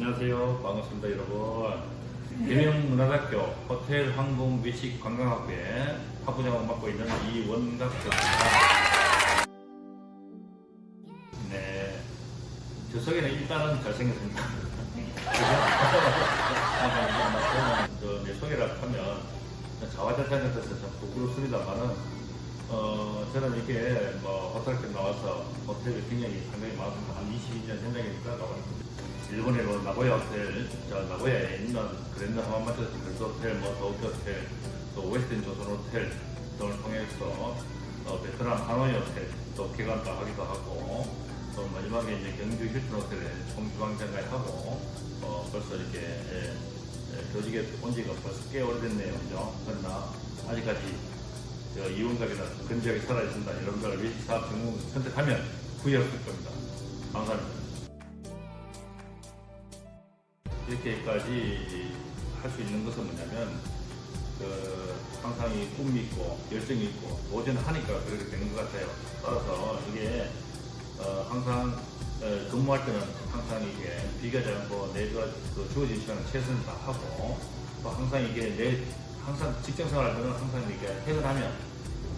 안녕하세요. 반갑습니다, 여러분. 계명문화대학교 호텔 항공 외식 관광학부의 학부장을 맡고 있는 이원각입니다. 네. 저 속에는 일단은 잘생겼습니다. 저내 소개를 하면 자화자찬 같아서 좀 부끄럽습니다만은 어, 저는 이렇게 뭐 호텔에 나와서 호텔이 굉장히 상당히 많습니다. 한 22년 현장이니까. 일본의 뭐 나고야 호텔, 저 나고야에 있는 그랜드 하마마트 그랜드 호텔, 뭐 도쿄 호텔, 또 웨스틴 조선 호텔 등을 통해서 어, 베트남 하노이 호텔 또 개관도 하기도 하고 또 마지막에 이제 경주 힐튼 호텔에 총주방장까지 하고 어, 벌써 이렇게 예, 예, 조직에 온 지가 벌써 꽤 오래됐네요, 그죠? 그러나 아직까지 저 이원각이나 근저하게 살아있습니다. 여러분들 외식 사업 전공 선택하면 후회할 겁니다. 감사합니다. 이렇게까지 할 수 있는 것은 뭐냐면 그 항상 이 꿈이 있고 열정이 있고 도전하니까 그렇게 되는 것 같아요. 따라서 이게 어, 항상 어, 근무할 때는 항상 이게 비교하지 않고 내가 그 주어진 시간을 최선을 다하고 또 항상 이게 내 항상 직장 생활할 때는 항상 이렇게 퇴근하면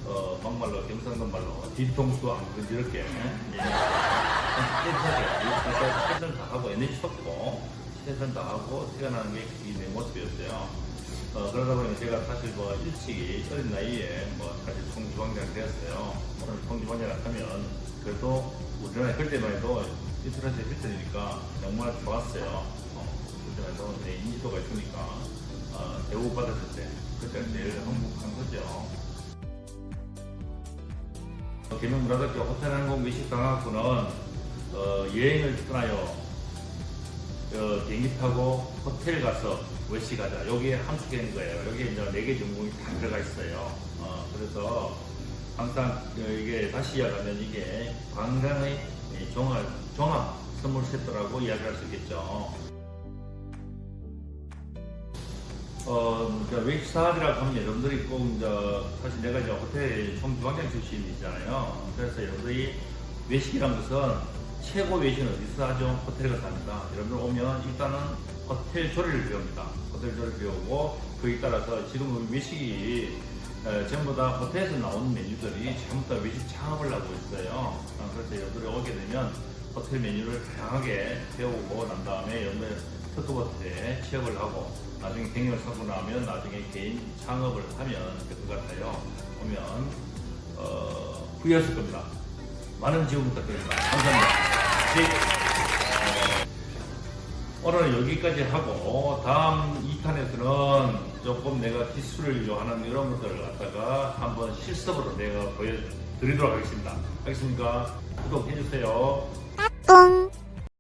어, 막말로 경상도 말로 뒤통수 안 건드럽게 깨끗하게 최선을 다하고 에너지 쏟고 최선을 다하고 퇴근하는 게 내 모습이었어요. 어, 그러다 보니 제가 사실 뭐 일찍이 어린 나이에 뭐 사실 총주방장 되었어요. 오늘 총주방장을 하면 그래도 우리나라 그때만 해도 인터넷에 필터니까 정말 좋았어요. 어, 그때만 해도 내 인지도가 있으니까 어, 대우 받았을 때 그때 제일 행복한 거죠. 계명문화대학교 호텔 항공 외식관광학부는 어, 여행을 떠나요. 어, 비행기 타고 호텔 가서 외식하자. 여기에 함축된 거예요. 여기에 이제 네 개 전공이 다 들어가 있어요. 어, 그래서 항상 어, 이게 다시 이야기하면 이게 관광의 이 종합, 종합 선물 세트라고 이야기할 수 있겠죠. 어, 이제 외식 사업이라고 하면 여러분들이 꼭 이제 사실 내가 이제 호텔 총주방장 출신이잖아요. 그래서 여러분들이 외식이란 것은 최고 외식은 어디서 하죠? 호텔에 가서 합니다. 여러분들 오면 일단은 호텔 조리를 배웁니다. 호텔 조리를 배우고 거기에 따라서 지금 외식이 에, 전부 다 호텔에서 나오는 메뉴들이 전부 다 외식 창업을 하고 있어요. 어, 그래서 여러분들이 오게 되면 호텔 메뉴를 다양하게 배우고 난 다음에 여러분들 특급 호텔에 취업을 하고 나중에 경영을 사고 나면 나중에 개인 창업을 하면 될 것 같아요. 오면 어, 후회하실 겁니다. 많은 지원 부탁드립니다. 감사합니다. 네. 어, 오늘 여기까지 하고 다음 2탄에서는 조금 내가 기술을 요하는 이런 것들을 갖다가 한번 실습으로 내가 보여드리도록 하겠습니다. 알겠습니까? 구독해주세요. 뿡